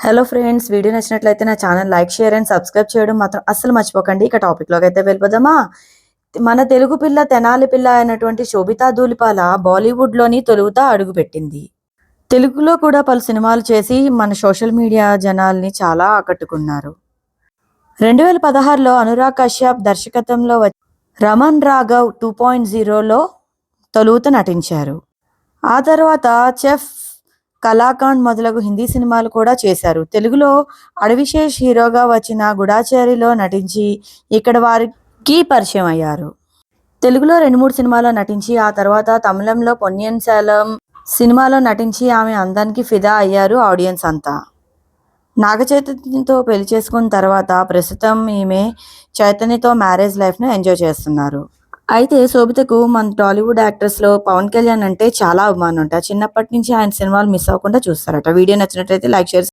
Hello friends video నచ్చినట్లయితే నా channel like share and subscribe చేయడం మాత్రం అస్సలు మర్చిపోకండి. ఇక టాపిక్లోకి అయితే వెళ్ళిపోదామా? మన తెలుగు పిల్ల తెనాలి పిల్ల అయినటువంటి శోభితా ధూలిపాల బాలీవుడ్లోని తొలుగుతా అడుగుపెట్టింది తెలుగులో కూడా పలు సినిమాలు చేసి మన సోషల్ మీడియా జనాల్ని చాలా ఆకట్టుకున్నారు. రెండు వేల పదహారులో అనురాగ్ కశ్యప్ దర్శకత్వంలో వచ్చి రమన్ రాఘవ్ టూ పాయింట్ జీరోలో తొలుగుత నటించారు. ఆ తర్వాత చెఫ్ కళాకాండ్ మొదలగు హిందీ సినిమాలు కూడా చేశారు. తెలుగులో అడవిశేష్ హీరోగా వచ్చిన గుడాచారిలో నటించి ఇక్కడ వారికి పరిచయం అయ్యారు. తెలుగులో రెండు మూడు సినిమాల్లో నటించి ఆ తర్వాత తమిళంలో పొన్నియన్ సెల్వం సినిమాలో నటించి ఆమె అందానికి ఫిదా అయ్యారు ఆడియన్స్ అంతా. నాగ చైతన్యతో పెళ్ళి చేసుకున్న తర్వాత ప్రస్తుతం ఈమె చైతన్యతో మ్యారేజ్ లైఫ్ను ఎంజాయ్ చేస్తున్నారు. అయితే శోభితకు మన టాలీవుడ్ యాక్టర్స్లో పవన్ కళ్యాణ్ అంటే చాలా అభిమానం ఉంటా చిన్నప్పటి నుంచి ఆయన సినిమాలు మిస్ అవ్వకుండా చూస్తారట. వీడియో నచ్చినట్లయితే లైక్ షేర్